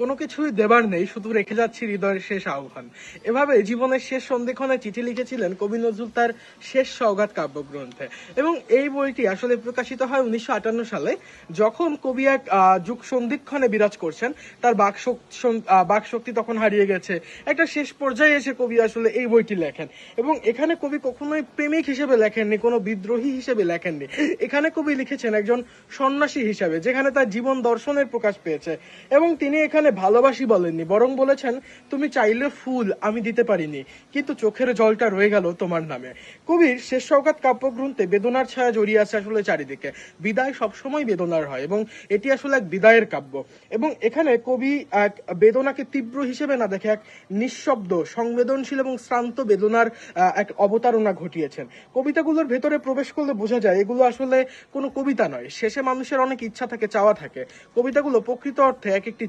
কোনো কিছুই দেবার নেই, শুধু রেখে যাচ্ছি হৃদয়ের শেষ আহ্বান। এভাবে জীবনের শেষ সন্ধিক্ষণে চিঠি লিখেছিলেন কবি নজরুল তার শেষ সওগাত কাব্যগ্রন্থে। এবং এই বইটি আসলে প্রকাশিত হয় উনিশশো আটান্ন সালে, যখন কবি এক যুগ সন্ধিক্ষণে বিরাজ করছেন, তার বাক শক্তি তখন হারিয়ে গেছে। একটা শেষ পর্যায়ে এসে কবি আসলে এই বইটি লেখেন। এবং এখানে কবি কখনোই প্রেমিক হিসেবে লেখেননি, কোনো বিদ্রোহী হিসেবে লেখেননি। এখানে কবি লিখেছেন একজন সন্ন্যাসী হিসাবে, যেখানে তার জীবন দর্শনের প্রকাশ পেয়েছে। এবং তিনি এখানে ভালোবাসি বলেননি, বরং বলেছেন, তুমি চাইলে ফুল আমি দিতে পারিনি, কিন্তু চোখের জলটা রয়ে গেল তোমার নামে। কবির শেষ সৌগাত কাব্যগ্রন্থে বেদনার ছায়া জড়িয়ে আছে আসলে চারিদিকে। বিদায় সবসময় বেদনার হয় এবং এটি আসলে এক বিদায়ের কাব্য। এবং এখানে কবি এক বেদনাকে তীব্র হিসেবে না দেখে এক নিঃশব্দ, সংবেদনশীল এবং শ্রান্ত বেদনার এক অবতারণা ঘটিয়েছেন। কবিতাগুলোর ভেতরে প্রবেশ করলে বোঝা যায়, এগুলো আসলে কোনো কবিতা নয়। শেষে মানুষের অনেক ইচ্ছা থাকে, চাওয়া থাকে। কবিতাগুলো প্রকৃত অর্থে এক একটি